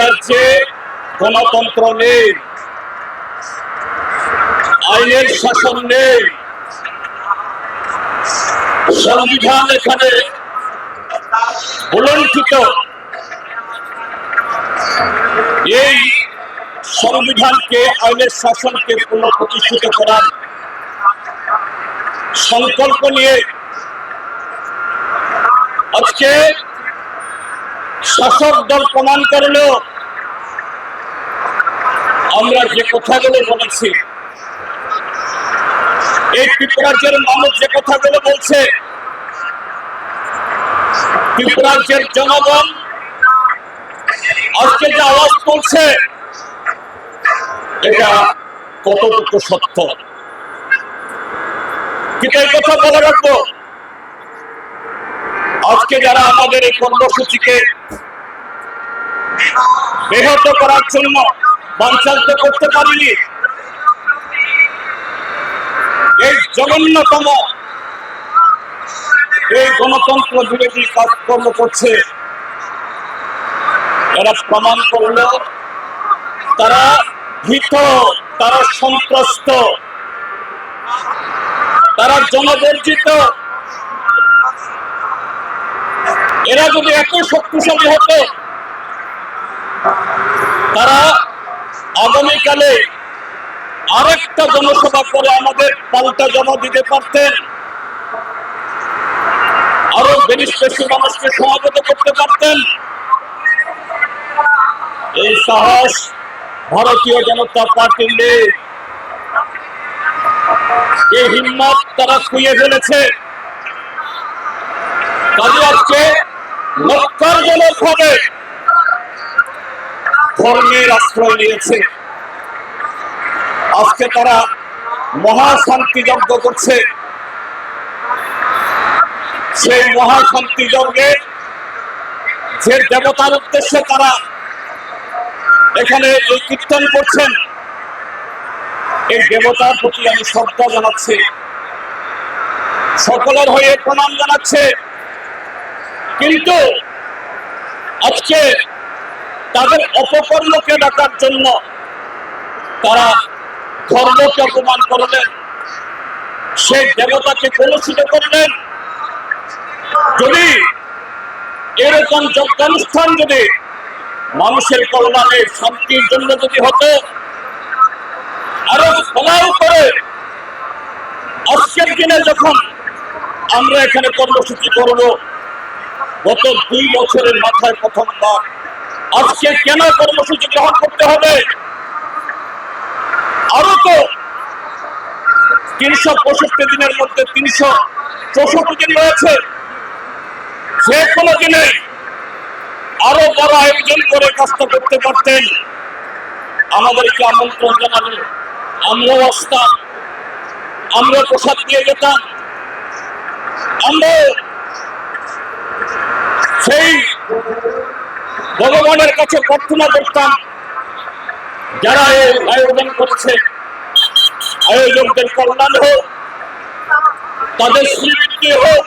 রাজ্যে গণতন্ত্র নেই, আইনের শাসন নেই, সংবিধান এখানে উলঙ্ঘিত এই সংবিধানকে, আইনের শাসনকে পুনঃপ্রতিষ্ঠিত করার সংকল্প নিয়ে আজকে শাসক দল প্রমাণ করল আমরা যে কথাগুলো বলেছি, এই ত্রিপুরাজ্যের মানুষ যে কথাগুলো বলছে ত্রিপুরাজ্যের জনগণ আজকে যে আওয়াজ তুলছে, এটা কতটুকু সত্য? কিন্তু এই কথা বলে রাখব। আজকে যারা আমাদের এই কর্মসূচিকে ব্যাহত করার জন্য বাঞ্চালিত করতে পারিনি, এই জঘন্যতম এই গণতন্ত্র বিরোধী কাজকর্ম করছে, এরা প্রমাণ করল তারা ভীত, তারা সন্ত্রস্ত, তারা জনবর্জিত। এরা যদি এত শক্তিশালী হতো, তারা আগামীকালে আরেকটা জনসভা করে আমাদের পাল্টা জমা দিতে পারতেন। আরও বেশি বেশি মানুষকে সমাগত করতে পারতেন। এই সাহস ভারতীয় জনতা পার্টির এই হিম্মত তারা খুইয়ে ফেলেছে। কাজে আজকে লক্ষার্জনক ভাবে। ধর্মের আশ্রয় নিয়েছে। আজকে তারা মহাশান্তি যজ্ঞ করছে। সেই মহাশান্তি যজ্ঞে যে দেবতার উদ্দেশ্যে তারা এখানে এই কীর্তন করছেন, এই দেবতার প্রতি আমি শ্রদ্ধা জানাচ্ছি। সকলের হয়ে প্রণাম জানাচ্ছে। কিন্তু আজকে তাদের অপকর্মকে ডাকার জন্য তারা ধর্মকে অপমান করলেন, সেই দেবতাকে কলুষিত করলেন। যদি এরকম যজ্ঞানুষ্ঠান যদি মানুষের কল্যাণে, শান্তির জন্য যদি হতো, আরও ফলাও করে। আজকের দিনে যখন আমরা এখানে কর্মসূচি করব গত দুই বছরের মাথায় প্রথম প্রথমবার আজকে কেন কর্মসূচি গ্রহণ করতে হবে? আরও তো তিনশো পঁয়ষট্টি দিনের মধ্যে তিনশো চৌষট্টি দিন রয়েছে। যে কোনো দিনে আরও বড় আয়োজন করে কাজটা করতে পারতেন। আমাদেরকে আমন্ত্রণ জানালেন আমরাও আসতাম আমরা প্রসাদ দিয়ে যেতাম। আমরা সেই ভগবানের কাছে প্রার্থনা করতাম, যারা এই আয়োজন করেছে, আয়োজকদের কল্যাণ হোক, তাদের শ্রীবৃদ্ধি হোক,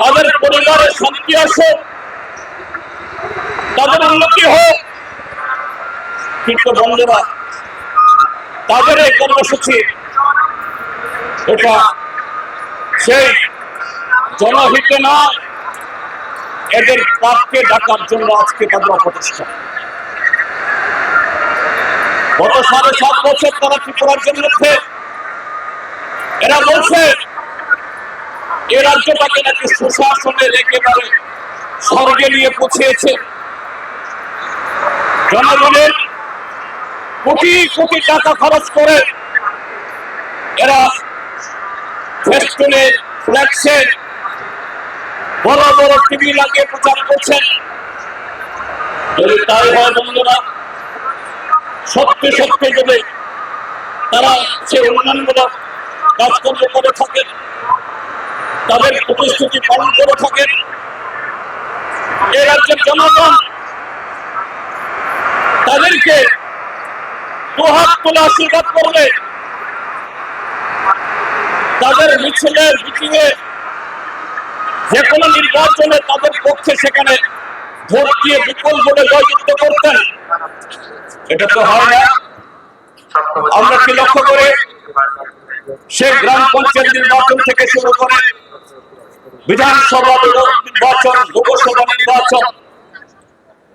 তাদের পরিবারের শান্তি আসুক, তাদের উন্নতি হোক। কিন্তু বন্ধুরা, তাদের এই কর্মসূচি, এটা সেই জনহিতে না এদের পাপকে ডাকার জন্য আজকে তাদের অপচেষ্টা। গত সাড়ে সাত বছর তারা ত্রিপুরাজ্যের জন্য এরা বলছে, এ রাজ্যটাকে নাকি সুশাসনের একেবারে স্বর্গে নিয়ে পৌঁছেছে। জনগণের কোটি কোটি টাকা খরচ করে এরা ফেস্টুনে ফ্ল্যাক্সে বড় বড় টিভি লাগিয়ে প্রচার করছেন। যদি তাই হয় বন্ধুরা, সত্যি সত্যি যদি তারা সে উন্নয়নমূলক কাজকর্ম করে থাকেন, তাদের প্রতিশ্রুতি পালন করে থাকেন, এ রাজ্যের জনগণ তাদেরকে দুহাত তুলে আশীর্বাদ করবে। তাদের মিছিলের মিটিংয়ে যে কোনো নির্বাচনে তাদের পক্ষে সেখানে ভোট দিয়ে বিপুল ভোটে জয়যুক্ত করতেন। এটা তো হয় না। আমরা কি লক্ষ্য করে? সে গ্রাম পঞ্চায়েত নির্বাচন থেকে শুরু করে বিধানসভা নির্বাচন, লোকসভা নির্বাচন,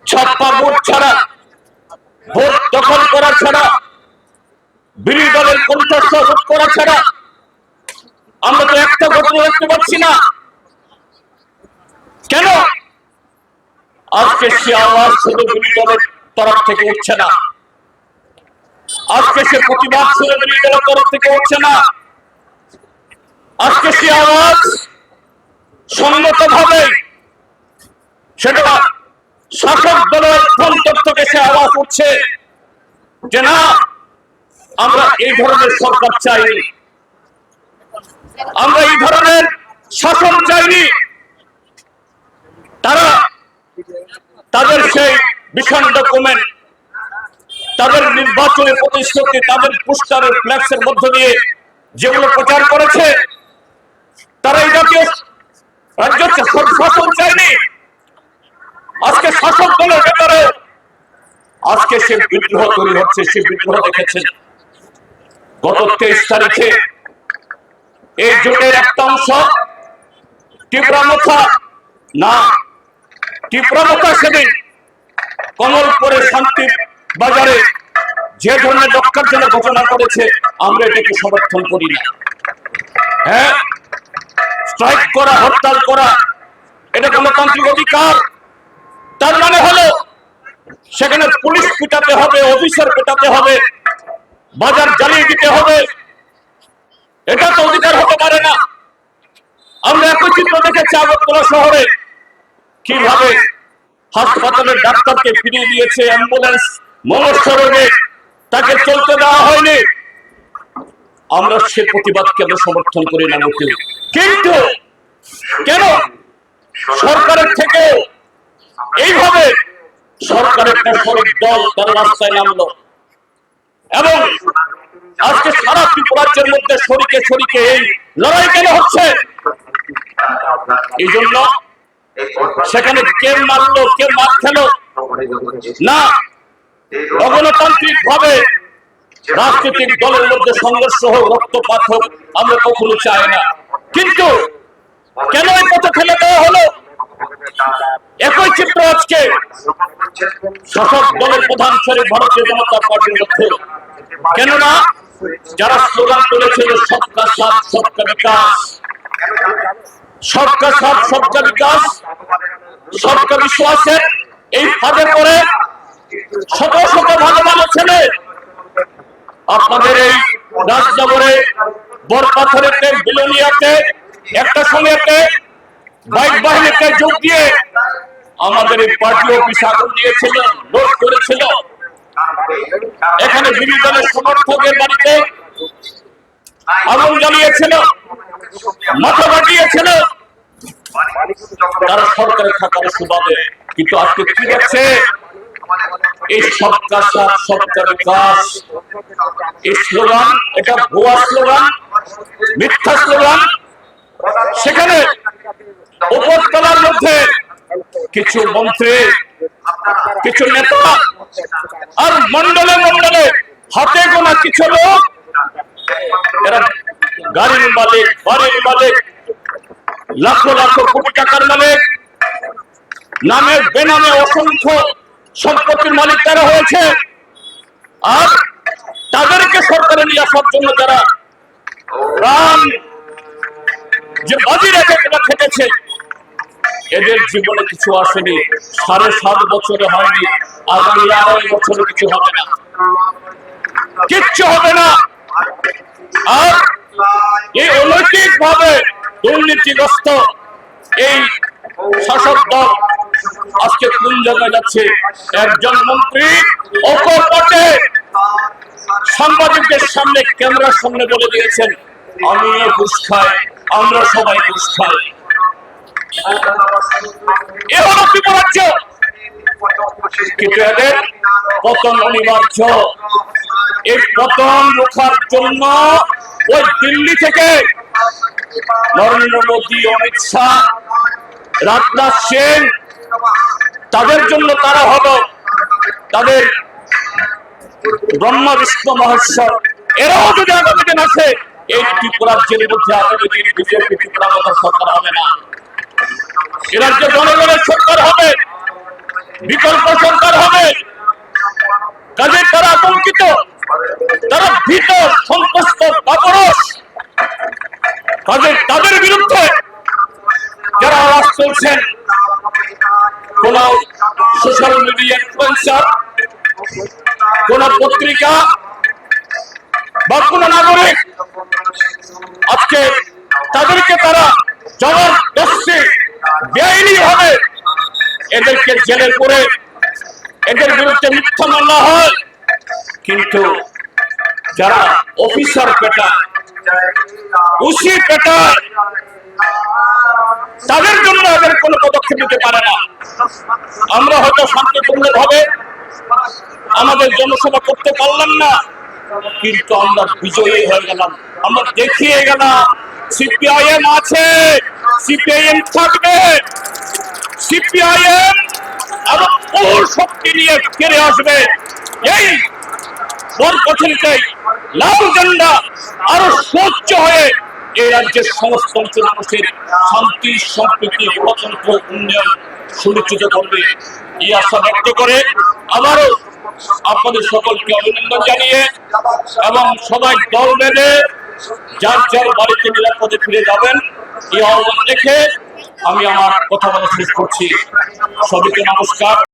ছাপ্পা ভোট ছাড়া, ভোট দখল করা ছাড়া, বিরোধী দলের কণ্ঠস্ব ভোট করা ছাড়া, আমরা তো একটা ঘটনা দেখতে পাচ্ছি না। কেন? আজকে সে আওয়াজ শুধু বিরোধী দলের তরফ থেকে উঠছে না। আজকে সে প্রতিবাদ শুধু বিরোধী দলের তরফ থেকে উঠছে না। আজকে সে আওয়াজ সঙ্গত ভাবে সেটা শাসক দলের অভ্যন্তর থেকে সে আওয়াজ উঠছে যে না, আমরা এই ধরনের সরকার চাইনি। আমরা এই ধরনের শাসন চাইনি। তারা তাদের সেই ভীষণ ডকুমেন্ট তাদের নির্বাচনী প্রতিশ্রুতি, তাদের পোস্টারের ফ্ল্যাক্সের মধ্য দিয়ে যেগুলো প্রচার করেছে, তারা এই জাতীয় রাজ্য শাসন চায়নি। আজকে শাসক দলের ভেতরে আজকে সে বিদ্রোহ তৈরি হচ্ছে, সে বিদ্রোহ দেখেছেন। গত তেইশ তারিখে এই জোটের একটা অংশ তীব্রামথা না তীব্রামথা সেদিন কমলপুরে শান্তি বাজারে যে ধরনের জন্য ঘোষণা করেছে, আমরা এটাকে সমর্থন করি না। হ্যাঁ? স্ট্রাইক করা, হরতাল করা, এটা গণতান্ত্রিক অধিকার। তার মানে হলো, সেখানে পুলিশ পিটাতে হবে, অফিসার পিটাতে হবে, বাজার জ্বালিয়ে দিতে হবে। এটা তো অধিকার হতে পারে না। আমরা একই চিত্র দেখেছি আগরতলা শহরে। কীভাবে হাসপাতালের ডাক্তারকে ফিরিয়ে দিয়েছে অ্যাম্বুলেন্স? মনস্য রোগে তাকে চলতে দেওয়া হয়নি। আমরা সে প্রতিবাদকে আমরা সমর্থন করি না মোটেও কিন্তু কেন সরকারের থেকে এইভাবে সরকারের প্রশাসনিক দল তারা রাস্তায় নামলো? এবং আজকে সারা ত্রিপুরাজ্যের মধ্যে শরিকে শরিকে এই লড়াই কেন হচ্ছে? এই জন্য সেখানে কে মারলো কে মার খেলো। না অগণতান্ত্রিক ভাবে রাজনৈতিক দলের মধ্যে সংঘর্ষ হোক, রক্তপাত হোক, আমরা কখনো চাই না। কিন্তু কেন এই পথে ফেলে দেওয়া হলো? একই চিত্র আজকে শাসক দলের প্রধান শরীর ভারতীয় জনতা পার্টির মধ্যে। কেননা, যারা স্লোগান তুলেছিল, সবকা সাথ, সবকা বিকাশ। সবকা সব সবকা বিকাশ সবকা বিশ্বাসের এই ফাঁদে পড়ে শত শত ভালো ভালো ছেলে। আপনাদের এই রাজনগরে বরপাথরেতে বিলোনিয়াতে, একটা সময়তে বাইক বাহিনীতে যোগ দিয়ে আমাদের এই পার্টি অফিস আগুন দিয়েছিল লোড করেছিল। এখানে বিরোধী দলের সমর্থকের বাড়িতে আগুন জ্বালিয়েছিল, মাথা কাটিয়েছিল তারা সরকারে থাকার সুবাদে, কিন্তু আজকে কি দেখছে? এই সাথ এই স্লোগান, এটা ভুয়া স্লোগান, মিথ্যা স্লোগান। সেখানে উপরতলার মধ্যে কিছু মন্ত্রী, কিছু নেতা, আর মন্ডলে মন্ডলে হাতে গোনা কিছু লোক গাড়ির মালিক বাড়ির মালিক, লাখো লাখো কোটি টাকার মালিক, নামে বেনামে অসংখ্য সম্পত্তির মালিক তারা হয়েছে, আর তাদেরকে সরকারে নিয়ে আসার জন্য প্রাণ যে খেটেছে, এদের জীবনে কিছু আসেনি, সাড়ে সাত বছরে হয়নি, আগামী আড়াই বছরে কিছু হবে না। কিচ্ছু হবে না। আর এই অনৈতিক ভাবে দুর্নীতিগ্রস্ত এই শাসক দল আজকে কোন জায়গায় যাচ্ছে একজন মন্ত্রী অপর পথে সাংবাদিকদের সামনে ক্যামেরার সামনে বলে দিয়েছেন, আমিও ঘুষ খাই, আমরা সবাই ঘুষ খাই। এ হলো ত্রিপুরাজ্য কিন্তু পতন অনিবার্য। এই পতন রোখার জন্য ওই দিল্লি থেকে নরেন্দ্র মোদী, অমিত শাহ, রাজনাথ তাদের জন্য তারা হলো তাদের মহেশ্বর। এরাও যদি আগামী দিন আসে, এই ত্রিপুরা রাজ্যের মধ্যে আগামী দিন বিজেপি ত্রিপুরা সরকার হবে না। এ রাজ্যে জনগণের সরকার হবে। বিকল্প সরকার হবে। কাজে তারা আতঙ্কিত। তারা ভীত, সন্তুষ্ট, পাপরস। কাজে তাদের বিরুদ্ধে যারা আওয়াজ তুলছেন কোন সোশ্যাল মিডিয়া ইনফ্লুয়েন্সার কোন পত্রিকা, বা কোন নাগরিক, আজকে তাদেরকে তারা জবরদস্তি এদেরকে জেলে করে এদের বিরুদ্ধে মিথ্যা মামলা হয়। কিন্তু যারা অফিসার পেটা উসি পেটা, তাদের জন্য এদের কোনো পদক্ষেপ নিতে পারে না। আমরা হয়তো শান্তিপূর্ণ ভাবে আমাদের জনসভা করতে পারলাম না, কিন্তু আমরা বিজয়ী হয়ে গেলাম। আমরা দেখিয়ে গেলাম, সিপিআইএম আছে, সিপিআইএম থাকবে। সিপিআইএম আরও বহু শক্তি নিয়ে ফিরে আসবে। এই কথিনটাই লাল ঝান্ডা আরও স্বচ্ছ হয়ে এই রাজ্যের সমস্ত অঞ্চল মানুষের শান্তি, সম্প্রীতি, গণতন্ত্র, উন্নয়ন সুনিশ্চিত করবে। এই আশা ব্যক্ত করে আবারও আপনাদের সকলকে অভিনন্দন জানিয়ে এবং সবাই দল বেঁধে যার যার বাড়িতে নিরাপদে ফিরে যাবেন, এই আহ্বান রেখে আমি আমার কথা বলা শেষ করছি। সবাইকে নমস্কার।